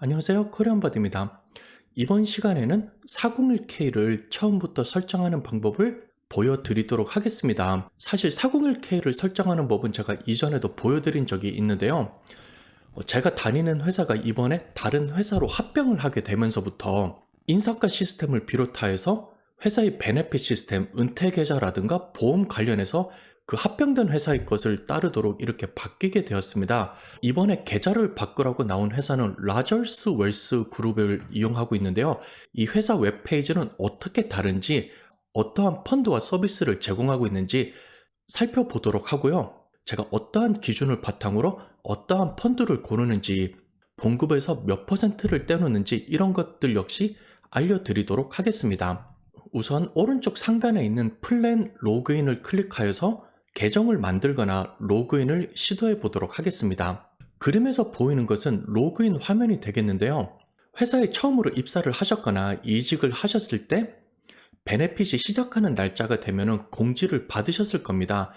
안녕하세요. 코리안바드입니다. 이번 시간에는 401K를 처음부터 설정하는 방법을 보여드리도록 하겠습니다. 사실 401K를 설정하는 법은 제가 이전에도 보여드린 적이 있는데요. 어, 제가 다니는 회사가 이번에 다른 회사로 합병을 하게 되면서부터 인사과 시스템을 비롯하여서 회사의 베네핏 시스템, 은퇴 계좌라든가 보험 관련해서 그 합병된 회사의 것을 따르도록 이렇게 바뀌게 되었습니다. 이번에 계좌를 바꾸라고 나온 회사는 라저스 웰스 그룹을 이용하고 있는데요. 이 회사 웹페이지는 어떻게 다른지 어떠한 펀드와 서비스를 제공하고 있는지 살펴보도록 하고요. 제가 어떠한 기준을 바탕으로 어떠한 펀드를 고르는지 봉급에서 몇 퍼센트를 떼놓는지 이런 것들 역시 알려드리도록 하겠습니다. 우선 오른쪽 상단에 있는 플랜 로그인을 클릭하여서 계정을 만들거나 로그인을 시도해 보도록 하겠습니다. 그림에서 보이는 것은 로그인 화면이 되겠는데요. 회사에 처음으로 입사를 하셨거나 이직을 하셨을 때 베네핏이 시작하는 날짜가 되면 공지를 받으셨을 겁니다.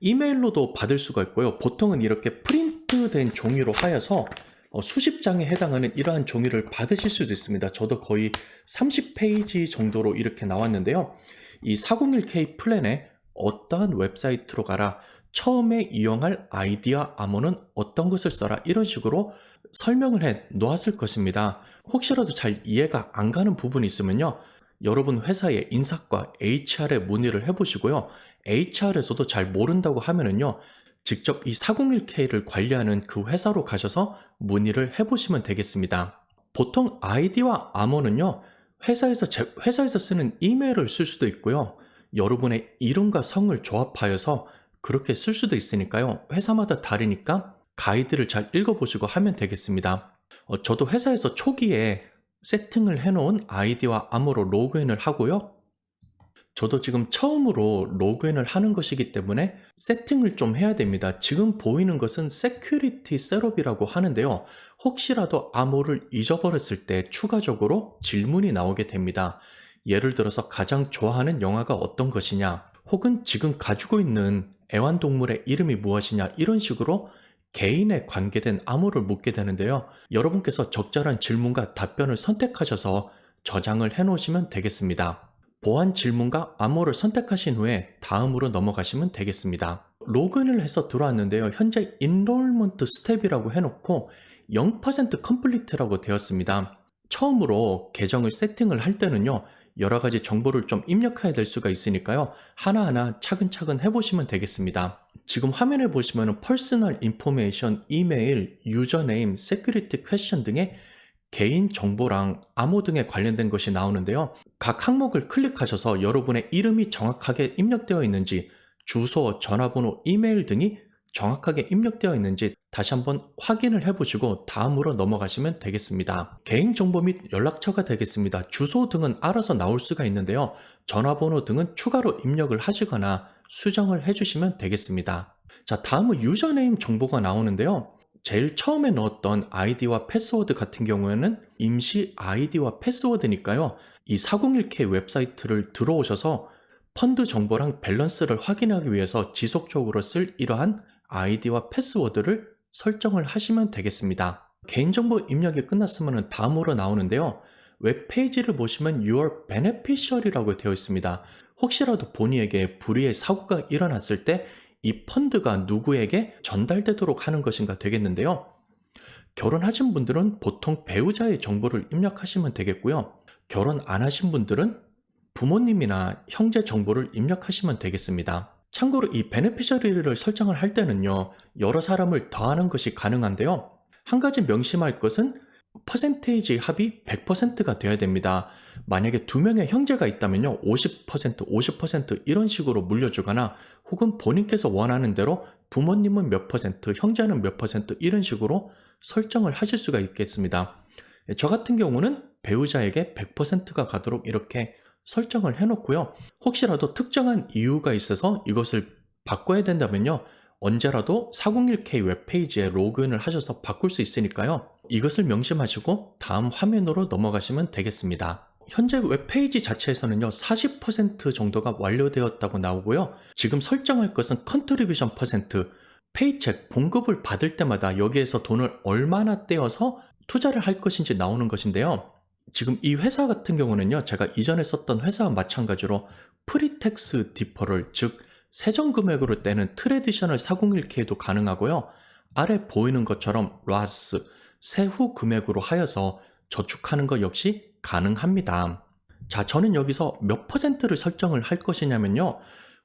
이메일로도 받을 수가 있고요. 보통은 이렇게 프린트된 종이로 하여서 어, 수십 장에 해당하는 이러한 종이를 받으실 수도 있습니다. 저도 거의 30페이지 정도로 이렇게 나왔는데요. 이 401k 플랜에 어떠한 웹사이트로 가라, 처음에 이용할 아이디어 암호는 어떤 것을 써라, 이런 식으로 설명을 해 놓았을 것입니다. 혹시라도 잘 이해가 안 가는 부분이 있으면요. 여러분 회사의 인사과 HR에 문의를 해보시고요. HR에서도 잘 모른다고 하면은요. 직접 이 401k를 관리하는 그 회사로 가셔서 문의를 해보시면 되겠습니다. 보통 아이디와 암호는요. 회사에서 제- 회사에서 쓰는 이메일을 쓸 수도 있고요. 여러분의 이름과 성을 조합하여서 그렇게 쓸 수도 있으니까요. 회사마다 다르니까 가이드를 잘 읽어보시고 하면 되겠습니다. 어, 저도 회사에서 초기에 세팅을 해놓은 아이디와 암호로 로그인을 하고요. 저도 지금 처음으로 로그인을 하는 것이기 때문에 세팅을 좀 해야 됩니다. 지금 보이는 것은 세큐리티 셋업이라고 하는데요. 혹시라도 암호를 잊어버렸을 때 추가적으로 질문이 나오게 됩니다. 예를 들어서 가장 좋아하는 영화가 어떤 것이냐, 혹은 지금 가지고 있는 애완동물의 이름이 무엇이냐, 이런 식으로 개인에 관계된 암호를 묻게 되는데요. 여러분께서 적절한 질문과 답변을 선택하셔서 저장을 해 놓으시면 되겠습니다. 보안 질문과 암호를 선택하신 후에 다음으로 넘어가시면 되겠습니다. 로그인을 해서 들어왔는데요. 현재 인롤먼트 스텝이라고 해놓고 0% 컴플리트라고 되었습니다. 처음으로 계정을 세팅을 할 때는요. 여러 가지 정보를 좀 입력해야 될 수가 있으니까요. 하나하나 차근차근 해보시면 되겠습니다. 지금 화면에 보시면 퍼스널 인포메이션, 이메일, 유저네임, 세큐리티 퀘션 등의 개인 정보랑 암호 등에 관련된 것이 나오는데요. 각 항목을 클릭하셔서 여러분의 이름이 정확하게 입력되어 있는지, 주소, 전화번호, 이메일 등이 정확하게 입력되어 있는지 다시 한번 확인을 해보시고 다음으로 넘어가시면 되겠습니다. 개인정보 및 연락처가 되겠습니다. 주소 등은 알아서 나올 수가 있는데요. 전화번호 등은 추가로 입력을 하시거나 수정을 해주시면 되겠습니다. 자, 다음은 유저네임 정보가 나오는데요. 제일 처음에 넣었던 아이디와 패스워드 같은 경우에는 임시 아이디와 패스워드니까요. 이 401k 웹사이트를 들어오셔서 펀드 정보랑 밸런스를 확인하기 위해서 지속적으로 쓸 이러한 아이디와 패스워드를 설정을 하시면 되겠습니다. 개인정보 입력이 끝났으면 다음으로 나오는데요. 웹페이지를 보시면 Your Beneficiary라고 되어 있습니다. 혹시라도 본인에게 불의의 사고가 일어났을 때 이 펀드가 누구에게 전달되도록 하는 것인가 되겠는데요. 결혼하신 분들은 보통 배우자의 정보를 입력하시면 되겠고요. 결혼 안 하신 분들은 부모님이나 형제 정보를 입력하시면 되겠습니다. 참고로 이 베네피셔리를 설정을 할 때는요, 여러 사람을 더하는 것이 가능한데요. 한 가지 명심할 것은 퍼센테이지 합이 100%가 돼야 됩니다. 만약에 두 명의 형제가 있다면요, 50%, 50% 이런 식으로 물려주거나 혹은 본인께서 원하는 대로 부모님은 몇 퍼센트, 형제는 몇 퍼센트 이런 식으로 설정을 하실 수가 있겠습니다. 저 같은 경우는 배우자에게 100%가 가도록 이렇게 설정을 해놓고요. 혹시라도 특정한 이유가 있어서 이것을 바꿔야 된다면요. 언제라도 401k 웹페이지에 로그인을 하셔서 바꿀 수 있으니까요. 이것을 명심하시고 다음 화면으로 넘어가시면 되겠습니다. 현재 웹페이지 자체에서는요, 40% 정도가 완료되었다고 나오고요. 지금 설정할 것은 컨트리뷰션 퍼센트, 페이책, 봉급을 받을 때마다 여기에서 돈을 얼마나 떼어서 투자를 할 것인지 나오는 것인데요. 지금 이 회사 같은 경우는요, 제가 이전에 썼던 회사와 마찬가지로 프리텍스 디퍼를, 즉, 세전 금액으로 떼는 트레디셔널 401k도 가능하고요. 아래 보이는 것처럼 라스, 세후 금액으로 하여서 저축하는 것 역시 가능합니다. 자, 저는 여기서 몇 퍼센트를 설정을 할 것이냐면요.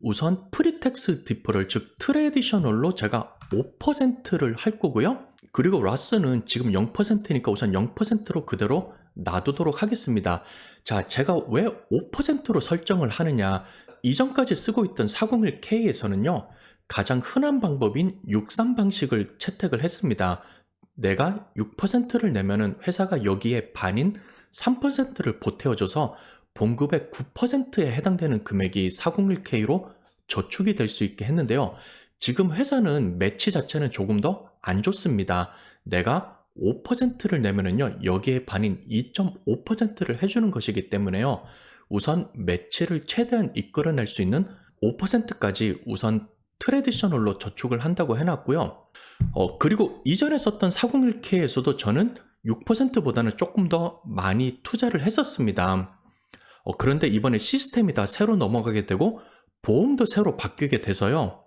우선 프리텍스 디퍼를 즉 트레디셔널로 제가 5%를 할 거고요. 그리고 라스는 지금 0%니까 우선 0%로 그대로 놔두도록 하겠습니다. 자, 제가 왜 5%로 설정을 하느냐? 이전까지 쓰고 있던 401K에서는요, 가장 흔한 방법인 63 방식을 채택을 했습니다. 내가 6%를 내면은 회사가 여기에 반인 3%를 보태어줘서 봉급의 9%에 해당되는 금액이 401K로 저축이 될 수 있게 했는데요. 지금 회사는 매치 자체는 조금 더 안 좋습니다. 내가 5%를 내면은요, 여기에 반인 2.5%를 해주는 것이기 때문에요. 우선 매치를 최대한 이끌어낼 수 있는 5%까지 우선 트레디셔널로 저축을 한다고 해놨고요. 어, 그리고 이전에 썼던 401k에서도 저는 6%보다는 조금 더 많이 투자를 했었습니다. 어, 그런데 이번에 시스템이 다 새로 넘어가게 되고 보험도 새로 바뀌게 돼서요.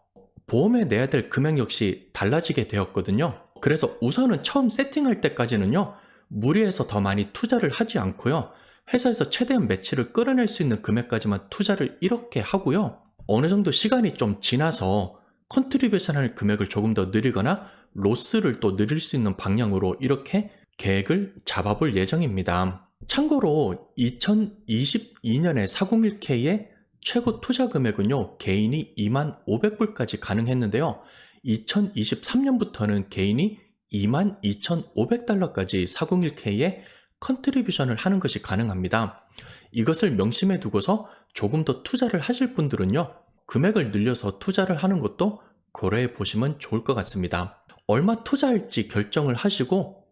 보험에 내야 될 금액 역시 달라지게 되었거든요. 그래서 우선은 처음 세팅할 때까지는요. 무리해서 더 많이 투자를 하지 않고요. 회사에서 최대한 매치를 끌어낼 수 있는 금액까지만 투자를 이렇게 하고요. 어느 정도 시간이 좀 지나서 컨트리뷰션 할 금액을 조금 더 늘리거나 로스를 또 늘릴 수 있는 방향으로 이렇게 계획을 잡아볼 예정입니다. 참고로 2022년에 401k의 최고 투자 금액은요, 개인이 2만 500불까지 가능했는데요. 2023년부터는 개인이 2만 2,500달러까지 401k에 컨트리뷰션을 하는 것이 가능합니다. 이것을 명심해 두고서 조금 더 투자를 하실 분들은요, 금액을 늘려서 투자를 하는 것도 고려해 보시면 좋을 것 같습니다. 얼마 투자할지 결정을 하시고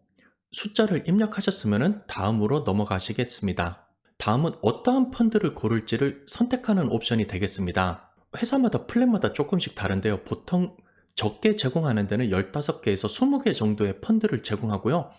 숫자를 입력하셨으면 다음으로 넘어가시겠습니다. 다음은 어떠한 펀드를 고를지를 선택하는 옵션이 되겠습니다. 회사마다 플랜마다 조금씩 다른데요. 보통 적게 제공하는 데는 15개에서 20개 정도의 펀드를 제공하고요.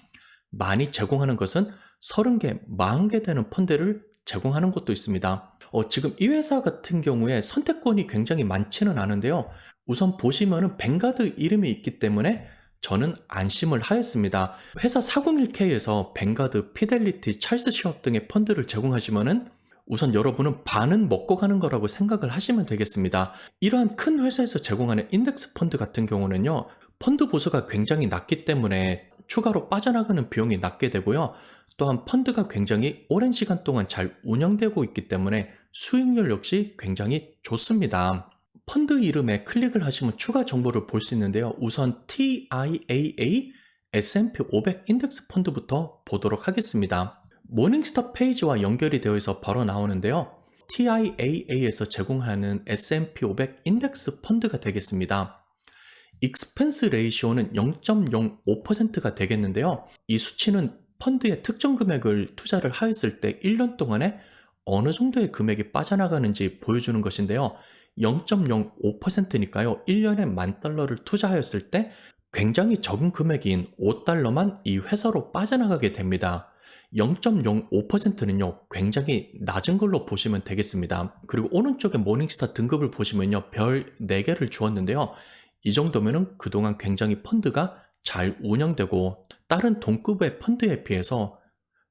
많이 제공하는 것은 30개, 40개 되는 펀드를 제공하는 곳도 있습니다. 어, 지금 이 회사 같은 경우에 선택권이 굉장히 많지는 않은데요. 우선 보시면은 뱅가드 이름이 있기 때문에 저는 안심을 하였습니다. 회사 401k에서 뱅가드, 피델리티, 찰스 시업 등의 펀드를 제공하시면은 우선 여러분은 반은 먹고 가는 거라고 생각을 하시면 되겠습니다. 이러한 큰 회사에서 제공하는 인덱스 펀드 같은 경우는요, 펀드 보수가 굉장히 낮기 때문에 추가로 빠져나가는 비용이 낮게 되고요. 또한 펀드가 굉장히 오랜 시간 동안 잘 운영되고 있기 때문에 수익률 역시 굉장히 좋습니다. 펀드 이름에 클릭을 하시면 추가 정보를 볼 수 있는데요. 우선 TIAA S&P 500 인덱스 펀드부터 보도록 하겠습니다. 모닝스타 페이지와 연결이 되어 있어 바로 나오는데요. TIAA에서 제공하는 S&P 500 인덱스 펀드가 되겠습니다. 익스펜스 레이시오는 0.05%가 되겠는데요. 이 수치는 펀드의 특정 금액을 투자를 하였을 때 1년 동안에 어느 정도의 금액이 빠져나가는지 보여주는 것인데요. 0.05%니까요. 1년에 만 달러를 투자하였을 때 굉장히 적은 금액인 5달러만 이 회사로 빠져나가게 됩니다. 0.05%는요, 굉장히 낮은 걸로 보시면 되겠습니다. 그리고 오른쪽에 모닝스타 등급을 보시면요, 별 4개를 주었는데요. 이 정도면은 그동안 굉장히 펀드가 잘 운영되고 다른 동급의 펀드에 비해서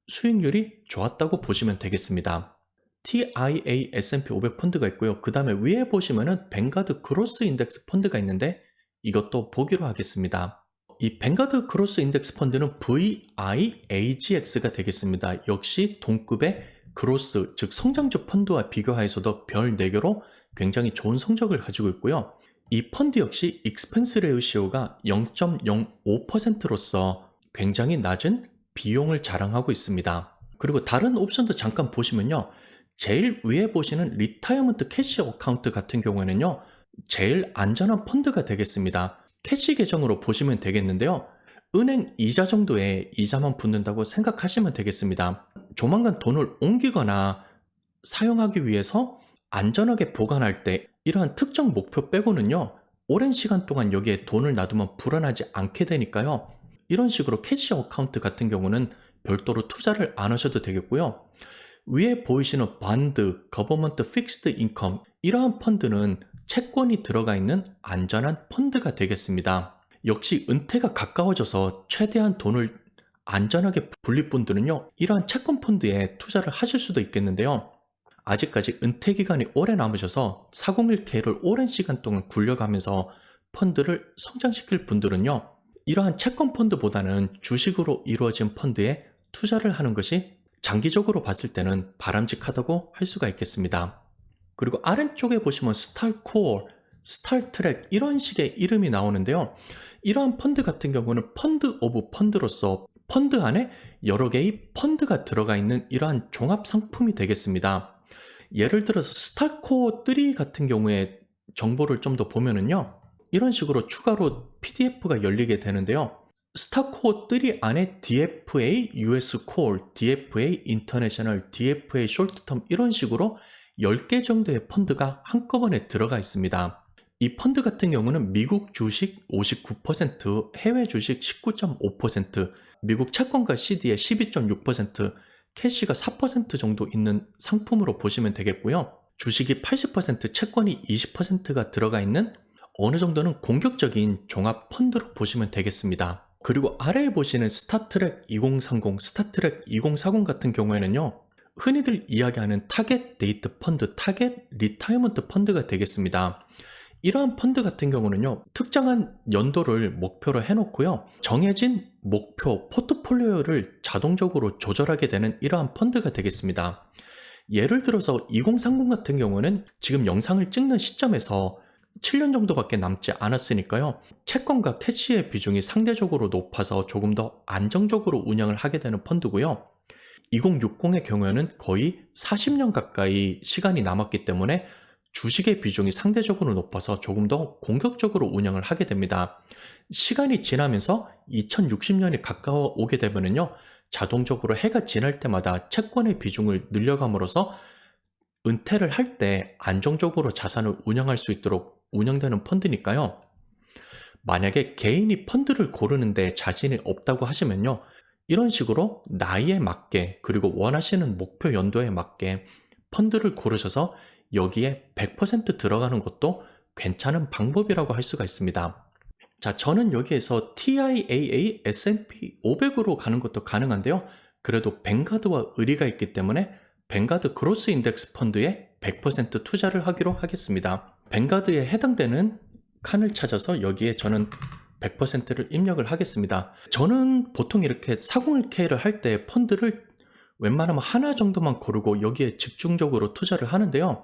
수익률이 좋았다고 보시면 되겠습니다. TIA S&P 500 펀드가 있고요. 그 다음에 위에 보시면은 뱅가드 크로스 인덱스 펀드가 있는데 이것도 보기로 하겠습니다. 이 뱅가드 크로스 인덱스 펀드는 VIAGX가 되겠습니다. 역시 동급의 크로스, 즉 성장주 펀드와 비교하여서도 별 4개로 굉장히 좋은 성적을 가지고 있고요. 이 펀드 역시 익스펜스 레이시오가 0.05%로서 굉장히 낮은 비용을 자랑하고 있습니다. 그리고 다른 옵션도 잠깐 보시면요. 제일 위에 보시는 리타이어먼트 캐시 어카운트 같은 경우에는요. 제일 안전한 펀드가 되겠습니다. 캐시 계정으로 보시면 되겠는데요. 은행 이자 정도의 이자만 붙는다고 생각하시면 되겠습니다. 조만간 돈을 옮기거나 사용하기 위해서 안전하게 보관할 때 이러한 특정 목표 빼고는요. 오랜 시간 동안 여기에 돈을 놔두면 불안하지 않게 되니까요. 이런 식으로 캐시 어카운트 같은 경우는 별도로 투자를 안 하셔도 되겠고요. 위에 보이시는 반드, 거버먼트 픽스드 인컴 이러한 펀드는 채권이 들어가 있는 안전한 펀드가 되겠습니다. 역시 은퇴가 가까워져서 최대한 돈을 안전하게 불릴 분들은요, 이러한 채권 펀드에 투자를 하실 수도 있겠는데요. 아직까지 은퇴 기간이 오래 남으셔서 401k를 오랜 시간 동안 굴려가면서 펀드를 성장시킬 분들은요, 이러한 채권 펀드보다는 주식으로 이루어진 펀드에 투자를 하는 것이 장기적으로 봤을 때는 바람직하다고 할 수가 있겠습니다. 그리고 아래쪽에 보시면 스타코어, 스타트랙 이런 식의 이름이 나오는데요. 이러한 펀드 같은 경우는 펀드 오브 펀드로서 펀드 안에 여러 개의 펀드가 들어가 있는 이러한 종합 상품이 되겠습니다. 예를 들어서 스타코어 3 같은 경우에 정보를 좀 더 보면은요. 이런 식으로 추가로 PDF가 열리게 되는데요. 스타코어 3 안에 DFA US Core, DFA International, DFA Term 이런 식으로 10개 정도의 펀드가 한꺼번에 들어가 있습니다. 이 펀드 같은 경우는 미국 주식 59%, 해외 주식 19.5%, 미국 채권과 CD의 12.6%, 캐시가 4% 정도 있는 상품으로 보시면 되겠고요. 주식이 80%, 채권이 20%가 들어가 있는 어느 정도는 공격적인 종합 펀드로 보시면 되겠습니다. 그리고 아래에 보시는 스타트랙 2030, 스타트랙 2040 같은 경우에는요. 흔히들 이야기하는 타겟 데이트 펀드, 타겟 리타이먼트 펀드가 되겠습니다. 이러한 펀드 같은 경우는요, 특정한 연도를 목표로 해놓고요, 정해진 목표, 포트폴리오를 자동적으로 조절하게 되는 이러한 펀드가 되겠습니다. 예를 들어서 2030 같은 경우는 지금 영상을 찍는 시점에서 7년 정도밖에 남지 않았으니까요. 채권과 캐시의 비중이 상대적으로 높아서 조금 더 안정적으로 운영을 하게 되는 펀드고요. 2060의 경우에는 거의 40년 가까이 시간이 남았기 때문에 주식의 비중이 상대적으로 높아서 조금 더 공격적으로 운영을 하게 됩니다. 시간이 지나면서 2060년이 가까워 오게 되면은요, 자동적으로 해가 지날 때마다 채권의 비중을 늘려감으로써 은퇴를 할 때 안정적으로 자산을 운영할 수 있도록 운영되는 펀드니까요. 만약에 개인이 펀드를 고르는데 자신이 없다고 하시면요. 이런 식으로 나이에 맞게 그리고 원하시는 목표 연도에 맞게 펀드를 고르셔서 여기에 100% 들어가는 것도 괜찮은 방법이라고 할 수가 있습니다. 자, 저는 여기에서 TIAA S&P 500으로 가는 것도 가능한데요. 그래도 뱅가드와 의리가 있기 때문에 뱅가드 그로스 인덱스 펀드에 100% 투자를 하기로 하겠습니다. 뱅가드에 해당되는 칸을 찾아서 여기에 저는 100%를 입력을 하겠습니다. 저는 보통 이렇게 401k를 할 때 펀드를 웬만하면 하나 정도만 고르고 여기에 집중적으로 투자를 하는데요.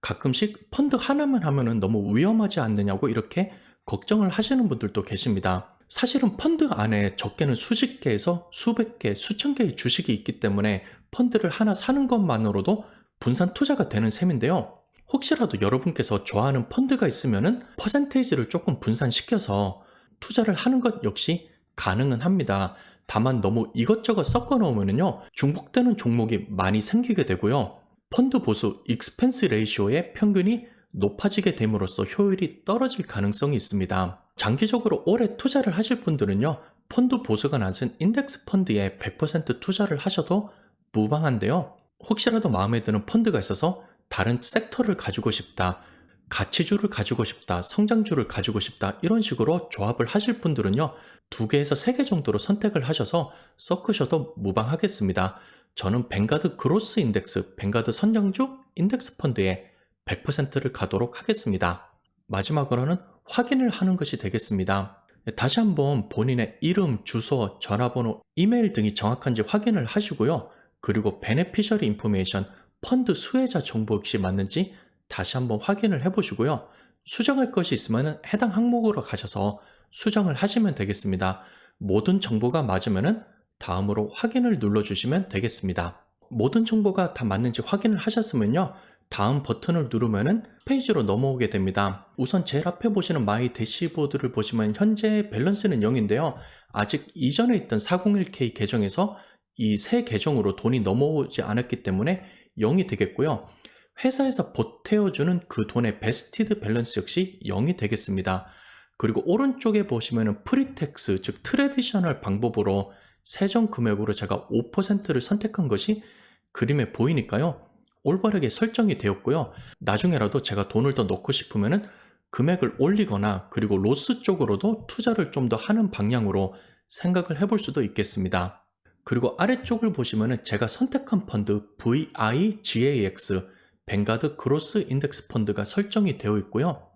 가끔씩 펀드 하나만 하면은 너무 위험하지 않느냐고 이렇게 걱정을 하시는 분들도 계십니다. 사실은 펀드 안에 적게는 수십 개에서 수백 개, 수천 개의 주식이 있기 때문에 펀드를 하나 사는 것만으로도 분산 투자가 되는 셈인데요. 혹시라도 여러분께서 좋아하는 펀드가 있으면은 퍼센테이지를 조금 분산시켜서 투자를 하는 것 역시 가능은 합니다. 다만 너무 이것저것 섞어 놓으면요 중복되는 종목이 많이 생기게 되고요. 펀드 보수 익스펜스 레이쇼의 평균이 높아지게 됨으로써 효율이 떨어질 가능성이 있습니다. 장기적으로 오래 투자를 하실 분들은요, 펀드 보수가 낮은 인덱스 펀드에 100% 투자를 하셔도 무방한데요. 혹시라도 마음에 드는 펀드가 있어서 다른 섹터를 가지고 싶다, 가치주를 가지고 싶다, 성장주를 가지고 싶다, 이런 식으로 조합을 하실 분들은요, 두 개에서 세 개 정도로 선택을 하셔서 섞으셔도 무방하겠습니다. 저는 뱅가드 그로스 인덱스, 뱅가드 선장주 인덱스 펀드에 100%를 가도록 하겠습니다. 마지막으로는 확인을 하는 것이 되겠습니다. 다시 한번 본인의 이름, 주소, 전화번호, 이메일 등이 정확한지 확인을 하시고요. 그리고 베네피셔리 인포메이션, 펀드 수혜자 정보 역시 맞는지 다시 한번 확인을 해보시고요. 수정할 것이 있으면 해당 항목으로 가셔서 수정을 하시면 되겠습니다. 모든 정보가 맞으면 다음으로 확인을 눌러주시면 되겠습니다. 모든 정보가 다 맞는지 확인을 하셨으면요. 다음 버튼을 누르면 페이지로 넘어오게 됩니다. 우선 제일 앞에 보시는 마이 대시보드를 보시면 현재 밸런스는 0인데요. 아직 이전에 있던 401k 계정에서 이 새 계정으로 돈이 넘어오지 않았기 때문에 0이 되겠고요. 회사에서 보태어주는 그 돈의 베스티드 밸런스 역시 0이 되겠습니다. 그리고 오른쪽에 보시면은 프리텍스, 즉 트레디셔널 방법으로 세정 금액으로 제가 5%를 선택한 것이 그림에 보이니까요. 올바르게 설정이 되었고요. 나중에라도 제가 돈을 더 넣고 싶으면은 금액을 올리거나 그리고 로스 쪽으로도 투자를 좀 더 하는 방향으로 생각을 해볼 수도 있겠습니다. 그리고 아래쪽을 보시면은 제가 선택한 펀드 VIGAX 뱅가드 그로스 인덱스 펀드가 설정이 되어 있고요.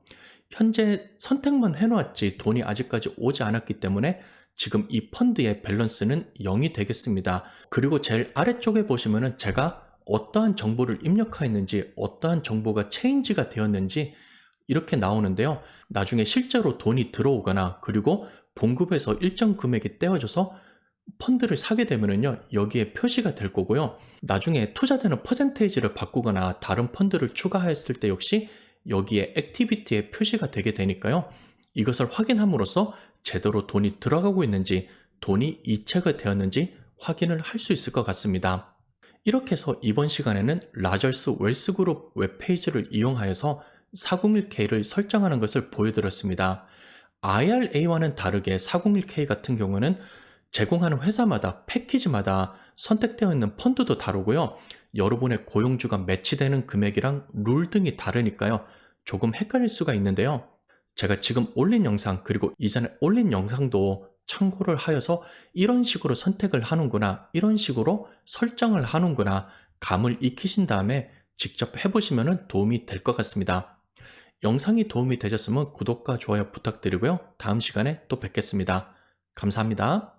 현재 선택만 해놓았지 돈이 아직까지 오지 않았기 때문에 지금 이 펀드의 밸런스는 0이 되겠습니다. 그리고 제일 아래쪽에 보시면은 제가 어떠한 정보를 입력하였는지 어떠한 정보가 체인지가 되었는지 이렇게 나오는데요. 나중에 실제로 돈이 들어오거나 그리고 봉급에서 일정 금액이 떼어져서 펀드를 사게 되면은요, 여기에 표시가 될 거고요. 나중에 투자되는 퍼센테이지를 바꾸거나 다른 펀드를 추가했을 때 역시 여기에 액티비티에 표시가 되게 되니까요. 이것을 확인함으로써 제대로 돈이 들어가고 있는지, 돈이 이체가 되었는지 확인을 할 수 있을 것 같습니다. 이렇게 해서 이번 시간에는 라절스 웰스그룹 웹페이지를 이용하여서 401k를 설정하는 것을 보여드렸습니다. IRA와는 다르게 401k 같은 경우는 제공하는 회사마다 패키지마다 선택되어 있는 펀드도 다르고요. 여러분의 고용주가 매치되는 금액이랑 룰 등이 다르니까요. 조금 헷갈릴 수가 있는데요. 제가 지금 올린 영상 그리고 이전에 올린 영상도 참고를 하여서 이런 식으로 선택을 하는구나, 이런 식으로 설정을 하는구나, 감을 익히신 다음에 직접 해보시면 도움이 될 것 같습니다. 영상이 도움이 되셨으면 구독과 좋아요 부탁드리고요. 다음 시간에 또 뵙겠습니다. 감사합니다.